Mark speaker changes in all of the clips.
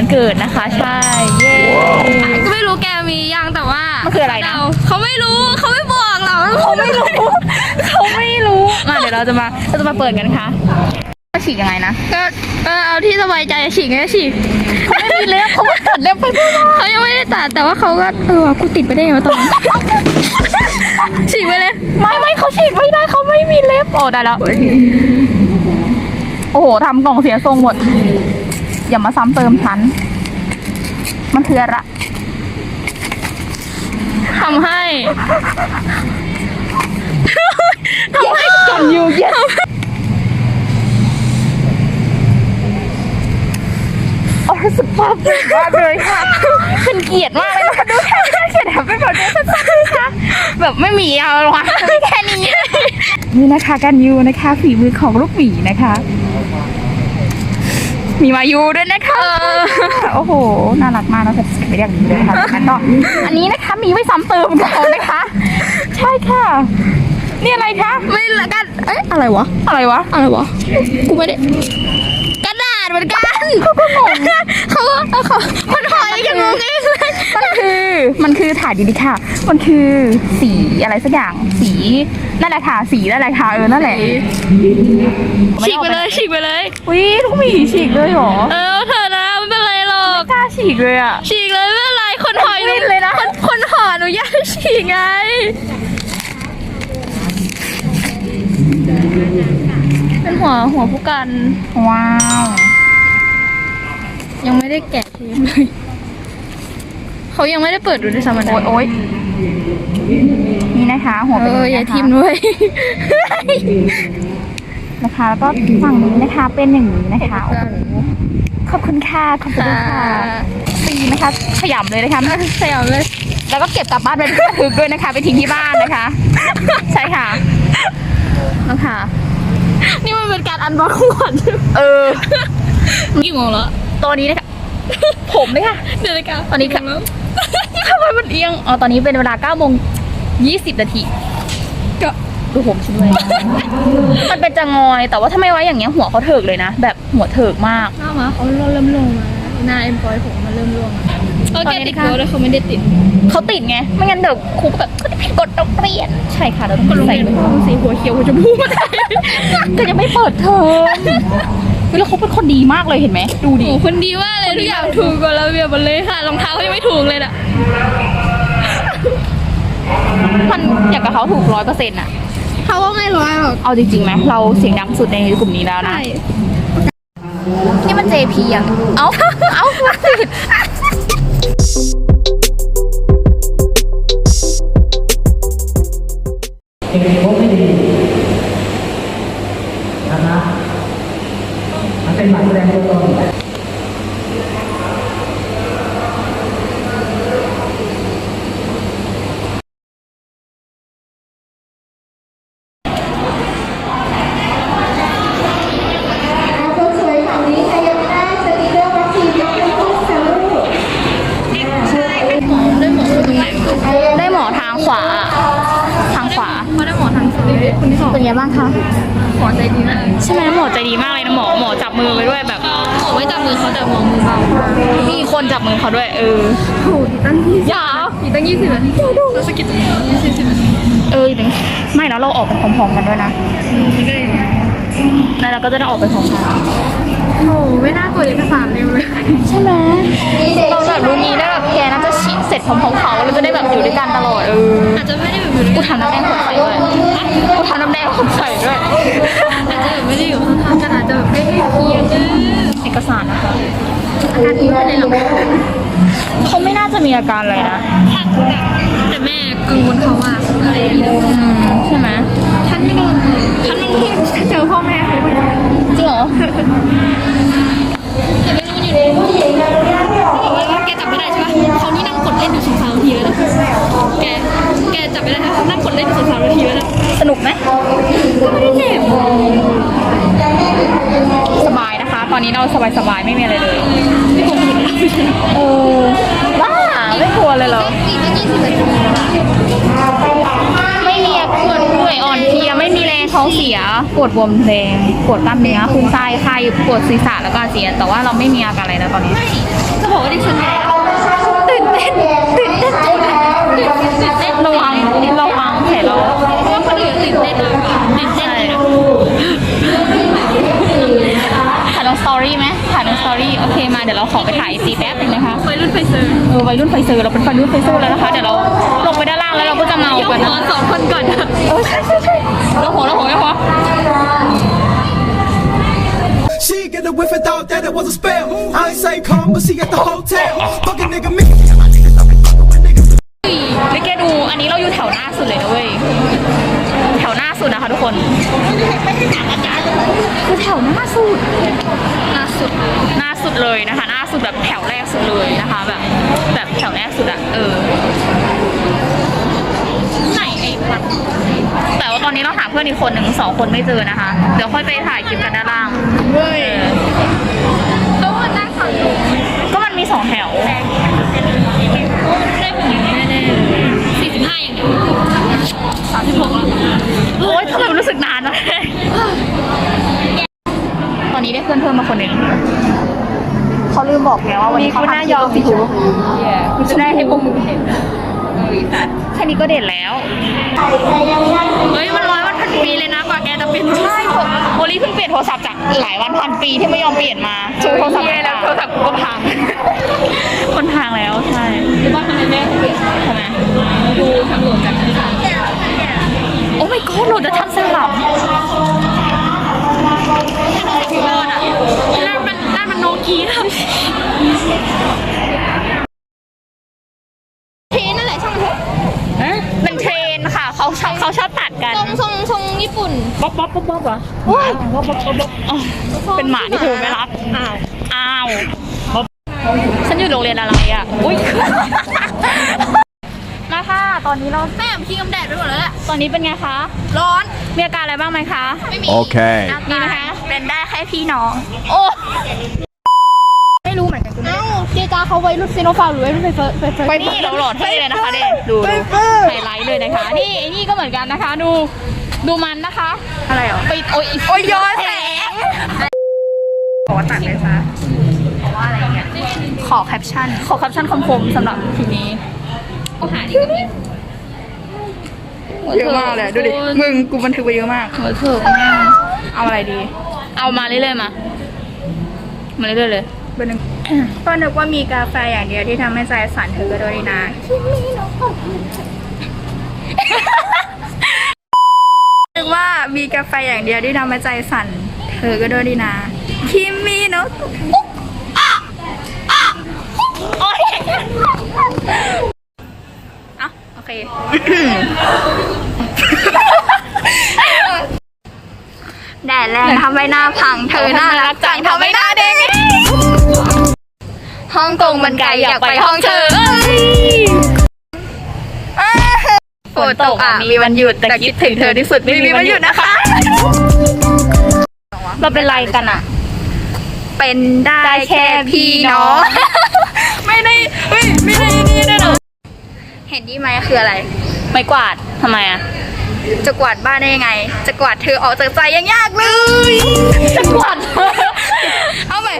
Speaker 1: วัญวันเกิดนะคะ ใช่ เย้
Speaker 2: ก็ไม่รู้แกมียังแต่ว่า
Speaker 1: มันคืออะไรนะ
Speaker 2: เาเขาไม่รู้เขาไม่บอกเรา
Speaker 1: เขาไม่รู้เขาไม่รู้มาเดี๋ยวเราจะมาเราจะมาเปิดกันค่ะว่าฉีกยังไงนะ
Speaker 2: ก็เออเอาที่สบายใจฉีกก็ฉีก
Speaker 1: เขาไม่มีเล็บเขาตัดเล็บไปเพื่อ
Speaker 2: เขายังไม่ได้ตัดแต่ว่าเขาก็เออกูติดไปได้ยังไงตอนนั้นฉีกไปเลย
Speaker 1: ไม่ไม่เขาฉีกไม่ได้เขาไม่มีเล็บโอ้ได้แล้วโอ้โหทำกล่องเสียทรงหมด อย่ามาซ้ำเติมฉัน มันคืออะไร
Speaker 2: ทำให้
Speaker 1: กันยูเย็นโอ้รู้สึกภาพดีมากเลยค่ะเป็นเกียรติมากเลยนะคะดูแค่เขียนแบบเป็นแบบนี้สั้นๆนะคะแบบไม่มีเอาหรอกค่ะแค่นี้นี่นะคะกันยูนะคะฝีมือของลูกหมีนะคะ มีมายูด้วยนะคะ โอ้โห น่ารักมากนะแต่ไม่เรียกอย่างนี้เลยค่ะงั้นก็อันนี้นะคะมีไว้ซ้ำเติมเขานะคะ ใช่ค่ะ นี่อะไรคะ
Speaker 2: ไม่ละกัน เอ๊ะอะไรวะ
Speaker 1: อะไรวะ
Speaker 2: อะไรวะ กูไม่ได้กระดาษเหมือนกันเขาก็งงเขาก็เอาเขามันหอยกันงงเองเลย
Speaker 1: มันคือมันคือถ่ายดีๆค่ะ มันคือสีอะไรสักอย่าง สีนั่นแหละค่ะ สีนั่นแหละค่ะเออ นั่นแหละ
Speaker 2: ฉีกไปเลยฉีกไปเลย
Speaker 1: วิลูกหมีฉีกเลยเหรอ
Speaker 2: เออเธอนะไม่เป็นไรหรอก
Speaker 1: กล้าฉีกเลยอะ
Speaker 2: ฉีกเลยไม่เป็นไร คนหอย
Speaker 1: ไม่เป็นเลยนะ
Speaker 2: คนคนหอหนูอยากฉีกไงเป็นหัวหัวผู้กัน
Speaker 1: ว้าว
Speaker 2: ยังไม่ได้แกะเทปเลย เขายังไม่ได้เปิดดูด้วยซ้ำมัน
Speaker 1: โอ๊ยโอ๊ยนี่นะคะ หัว
Speaker 2: เอ
Speaker 1: เป็น
Speaker 2: ออย่า
Speaker 1: นี้นะคะ
Speaker 2: ทิมด้วย
Speaker 1: นะคะแล้วก็ฝั่งนี้นะคะเป็นอย่างนี้นะคะโอ้โหขอบคุณค่ะขอบคุณค่ะตีนะคะขยำเลยนะคะ
Speaker 2: ขยำเลย
Speaker 1: แล้วก็เก็บกลับบ้านไปที่บันทึกด้วยนะคะ ไปทิ้งที่บ้านนะคะ ใช่ค่ะนะคะ
Speaker 2: นี่มันเป็นการอันบล็อกของขวัญ
Speaker 1: เออ
Speaker 2: กี่โมงแล้ว
Speaker 1: ตัวนี้นะคะ ผมเลยค่ะ
Speaker 2: เดี๋ยวกัน
Speaker 1: ตอนนี้ค่ะ ทำไมมันเอียงอ๋อตอนนี้เป็นเวลา9โมง20 นาที
Speaker 2: ก็
Speaker 1: ดูผมฉันด้วย มันเป็นจะงอยแต่ว่าถ้าไม่ไว้อย่างเงี้ยหัวเขาเถิกเลยนะ แบบหัวเถิกมาก
Speaker 2: หน้ามาเขาเริ่มลงมาแล้วหน้าเอ็มพอยผมมันเริ่มร่วงเออ
Speaker 1: ตอน
Speaker 2: แก
Speaker 1: นี้
Speaker 2: ติด
Speaker 1: นะคะ
Speaker 2: โบแล้วเขาไม่ได้ติด
Speaker 1: เขาติดไง ไม่งั้นเดี๋ยวครูแบบกดต้องเปลี่ยน ใช่ค่ะเราต้อง
Speaker 2: คนโรง
Speaker 1: ใส่
Speaker 2: เรียนผมสีหัวเขียวหัวชมพูมาได้
Speaker 1: ก็ยังไม่เปิดเทอม เฮ้ยแล้วเขาเป็นคนดีมากเลยเห็นไหมดูดิ
Speaker 2: โอ้คนดีมากเลยทุกอย่างถูกกว่าเราเบียบหมดเลยค่ะรองเท้าเขายังไม่ถูกเลยน่ะ
Speaker 1: มันอย่างกับเขาถูกร้อยเปอร์เซ็นต์อะ
Speaker 2: เขาก็ไม่ร้อยหรอก
Speaker 1: เอาจริงๆไหมเราเสียงดังสุดในกลุ่มนี้แล้วนะ
Speaker 2: ใช่
Speaker 1: นี่มัน JP อะ เอาเอาผิด
Speaker 3: แต่
Speaker 2: หมอ
Speaker 1: มือ
Speaker 2: เบามี
Speaker 1: คนจับมือเขาด้วย เออ
Speaker 2: โอ้ยตั้งยี่สิบ
Speaker 1: อย่า
Speaker 2: อีกตั้งยี่สิบนาทีเราสกิดตรงนี้ยี่สิบสิบนาที
Speaker 1: เอออย่างนี้ไม่แล้วเราออกไปพร้อมๆกันด้วยนะแล้วเราก็จะได้ออกไปพร้อมกัน
Speaker 2: โอ้ไม่น่ากดเอกสารเร็วเลย
Speaker 1: ใช่ไหมเราแบบรู้งี้ได้แบบแกน่าจะฉีดเสร็จพร้อมๆเขาเราจะได้แบบอยู่ด้วยกันตลอดเออ
Speaker 2: อาจจะไม่ได้แบบอยู่ด้วย
Speaker 1: กู
Speaker 2: กัน
Speaker 1: ทำน้ำแดงคนใส่ด้วยกูทำน้ำแดงคนใส่ด้วย
Speaker 2: อาจจะแบบไม่ได้อยู่ข้างๆกันอาจจะแบบ
Speaker 1: อกสารนะคะ
Speaker 2: อาการนี้เป็นอะไรหรอ
Speaker 1: เขาไม่น่าจะมีอาการเลยนะ
Speaker 2: แต่แม่กังวลเขาว่าอะไรอื
Speaker 1: มใช่ไหม
Speaker 2: ฉันไม่กังวลท่นไม่ที่เจอพ่อแม่เขา
Speaker 1: จริงเหรอ
Speaker 2: แต่ไม่รู้อยู่ดีเขาบอกว่าแกจับไม่ได้ใช่ไหมเขานี่นั่
Speaker 1: งก
Speaker 2: ดเล่
Speaker 1: นอยู่ นะคะตอนนี้เราสบายสบายๆไม่มีอะไรเลยเออบ้าไม่กลัวเลยเหรอ
Speaker 2: อีกตั้งยี่สิบนาที
Speaker 1: ไม่มีอาการเหนื่อยอ่อนเพลียไม่มีแรงท้องเสียปวดบวมแดงปวดกล้ามเนื้อคลื่นไส้ไข้ปวดศีรษะแล้วก็อาเจียนแต่ว่าเราไม่มีอาการอะไรนะตอนนี้
Speaker 2: จะบอกว่าดิฉันตื่นเต้นตื่นเต้นตื่นเต้น
Speaker 1: ระวังระวังแผลเรา
Speaker 2: เพราะว่าคนอื่นตื่นเต้นอะตื่นเต้นเลยนะ
Speaker 1: ถ่ายลงสตอรี่ไหมถ่ายลงสตอรี่โอเคมาเดี๋ยวเราขอไปถ่ายซีแป๊บนึงนะคะ
Speaker 2: วัยรุ่นไฟเซอร์
Speaker 1: เออวัยรุ่นไฟเซอร์เราเป็นวัยรุ่นไฟเซอร์แล้วนะคะเดี๋ยวเราลงไปด้านล่างแล้วเราก็จะเมา
Speaker 2: เดี๋ยว
Speaker 1: กัน
Speaker 2: หั
Speaker 1: นะ
Speaker 2: วสองคนก่อนนะ
Speaker 1: เออใช่ใช่ใช่เราหัวเราหัวเราหัว
Speaker 4: She get the whiff and thought that it was a spell. I ain't say come, but she at the hotel. Fucking nigga, me.
Speaker 1: ไม่แกดูอันนี้เราอยู่แถวหน้าสุดเลยนะเว้ยแถวหน้า สุดนะคะทุกคนคือแถวหน้าสุด
Speaker 2: ล่าสุด
Speaker 1: หน้าสุดเลยนะคะ หน้าสุดแบบแถวแรกสุดเลยนะคะแบบแบบแถวแรกสุดอะเออไหนไอ้พัดแต่ว่าตอนนี้เราหาเพื่อนอีกคนหนึ่งสองคนไม่เจอนะคะ เดี๋ยวค่อยไปถ่ายคลิปกันด้านล่างเฮ้ย
Speaker 2: ย
Speaker 1: อมสิทูคุณจะได้ให้พวกมึงเห็นแค่นี้ก็เด่นแล้ว
Speaker 2: เฮ้ยมันร้อยวันพันปีเลยนะกว่าแกจะเป็น
Speaker 1: ใช่ผมโมลี่เพิ่งเปลี่ยนโทรศัพท์จากหลายวันพันปีที่ไม่ยอมเปลี่ยนมาโทรศัพท์แล้วโทรศัพท์กูก็พังคนพังแล้วใช่
Speaker 2: หรือว่าทำไมแม่เปลี่ยน
Speaker 1: ทำไม
Speaker 2: ดูทางหลวงจากที่สาม
Speaker 1: โอ้ my god โหลดจะทำสลับ
Speaker 2: รอดอะนั่นมันนั่นมันโนเกีย เทนนั่นแหละช่างมันเถอะ
Speaker 1: เป็นเทรนด์ค่ะเขาชอบเขาชอบตัดกัน
Speaker 2: ทรงทรงทรงญี่ปุ่น
Speaker 1: บ๊อบบ๊อบบ๊อบบ๊อบเหรอว้าวบ๊อบบ๊อบบ๊อบบ๊อบอ๋อเป็นหมาที่เธอไม่รักอ้าวอ้าวบ๊อบฉันอยู่โรงเรียนอะไรอะอุ้ย มาค่ะตอนนี้เรา
Speaker 2: แม่ผมขี้กำแดดไปหมดแล้วแหละ
Speaker 1: ตอนนี้เป็นไงคะ
Speaker 2: ร้อน
Speaker 1: มีอาการอะไรบ้างไหมคะ
Speaker 2: ไม่มี
Speaker 5: Okay.
Speaker 1: มีไหมคะ
Speaker 2: เป็นได้แค่พี่น้อง
Speaker 1: โอ้ ไม่รู้เหมือนกันคุณ
Speaker 2: เอ้าเจจาเขาไว้รุ่นซีโนฟาร์มหรือไว้รุ่นไฟเฟอร์ไฟเฟอร์
Speaker 1: ไปนี่เราโหลดให้เลยนะคะเด็ดูดูไฮไลท์เลยนะคะ นี่ไอ้นี่ก็เหมือนกันนะคะ ดูดูมันนะคะ อะไรหรอไปโอ้ยโอ้ยย้อนแสงขอตัดเลยซะเพราะว่าอะไรเงี้ยขอแคปชั่น ขอแคปชั่นคมๆสำหรับทีนี้
Speaker 2: เอาหาดิ
Speaker 1: เยอะมากเลยดูดิมึงกูบันทึกไปเยอะมากเออเถอะแม่เอาอะไรดี เอามาเรื่อยๆมา มาเรื่อยๆเลย
Speaker 6: ก็นึกว่ามีกาแฟอย่างเดียวที่ทำให้ใจสั่นเธอก็ด้วยนะนึกว่ามีกาแฟอย่างเดียวที่ทำให้ใจสั่นเธอก็ด้วยดีนะคิมมี่เนาะ
Speaker 1: โอ๊ย
Speaker 6: อะโอเค แดดแรงทำให้หน้าพังเธอน่ารักจังทำให้หน้าเด็กฮ่องกงมันไกลอยากไปห้องเธอฝนตกอะมีวันหยุดแต่คิดถึงเธอที่สุดไม่มีวันหยุดนะคะ
Speaker 1: เราเป็นไรกันอะ
Speaker 6: เป็นได้แค่พี่น้องไม่ได้เฮ้ยไม่ได้นี่ด้วยเหรอเห็นนี่ไหมคืออะไร
Speaker 1: ไม่กวาดทำไมอะ
Speaker 6: จะกวาดบ้านได้ยังไง จะกวาดเธอออกจากใจยังยากเลย
Speaker 1: จะกวาด
Speaker 6: เอาใหม่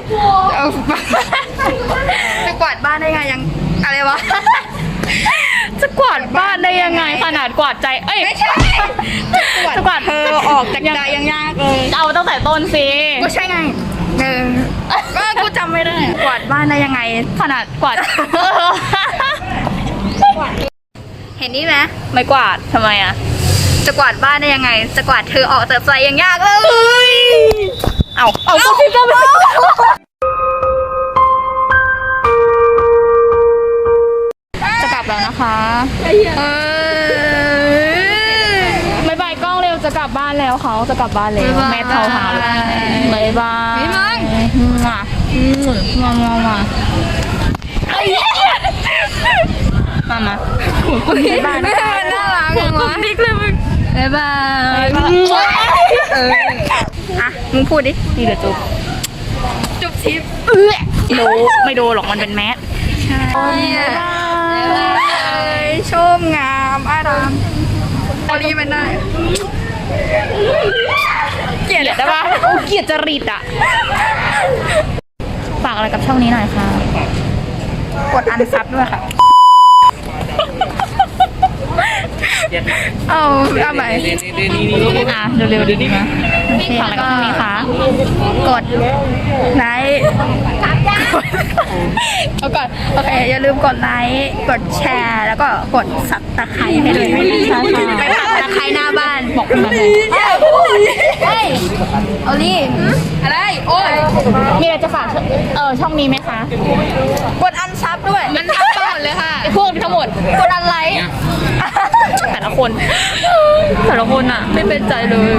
Speaker 6: เอาจะกวาดบ้านได้ไงยังอะไรวะ
Speaker 1: จะกวาดบ้านได้ยังไงขนาดกวาดใจ เอ้ย
Speaker 6: ไม่ใช่
Speaker 1: จะกวาด
Speaker 6: เธอออกจากใจยังยากเลย
Speaker 1: เอาตั้งแต่ต้นสิ
Speaker 6: ก็ใช่ไงเออก็กูจำไม่ได้ กวาดบ้านได้ยังไง
Speaker 1: ขนาดกวาด
Speaker 6: เห็นนี่ไหม
Speaker 1: ไม่กวาดทำไมอะ
Speaker 6: จะกวาดบ้านได้ยังไง จะกวาดเธอออกจากใจยังยากเลย
Speaker 1: เอาเอาก็พี่ก็ไม่จะกลับแล้วนะคะ
Speaker 6: เออ
Speaker 1: บายบายกล้องเร็วจะกลับบ้านแล้วเขาจะกลับบ้านแล้ว
Speaker 6: บ๊ายบาย
Speaker 1: แม่เท่าหาบายบาย
Speaker 6: บ๊ายบาย
Speaker 1: มามามามา
Speaker 2: มามา
Speaker 6: ไม่มันน่ารักอย่างวะดิกเลยมึง บ๊ายบายเอออะมึงพูดดิ
Speaker 1: นี่เดี๋ยวจุ๊บ
Speaker 6: จุ๊บทิป
Speaker 1: โดไม่โดหรอกมันเป็นแมส
Speaker 6: เนี่ยชมงามอารามตอนนี้มันได้
Speaker 1: เกลียดได้ปะเกลียดจริตอะฝากอะไรกับช่องนี้หน่อยค่ะ
Speaker 6: กดอันซับด้วยค่ะ เอาเอาใหม่
Speaker 1: อะเร็วๆดีๆนะฝากอะไรกับช่องนี้คะ
Speaker 6: กดไลค์เอาก่อนโอเคอย่าลืมกดไลค์กดแชร์ แล้วก็กดสับตะไคร้ให้ด้วยไปปักตะไคร้หน้าบ้าน
Speaker 1: บอกคุณมาเลย
Speaker 6: เฮ้ยเอาลี่อะไรโอ้ย
Speaker 1: มีอะไรจะฝากเออช่องนี้ไหมคะ
Speaker 6: กดอันซับด้วย
Speaker 1: มันทับไปหม ดเลยค่ะพวกทั้งหมด
Speaker 6: กดอะไร
Speaker 1: แต่ละคน แต่ละคนอะไม่เป็นใจเลย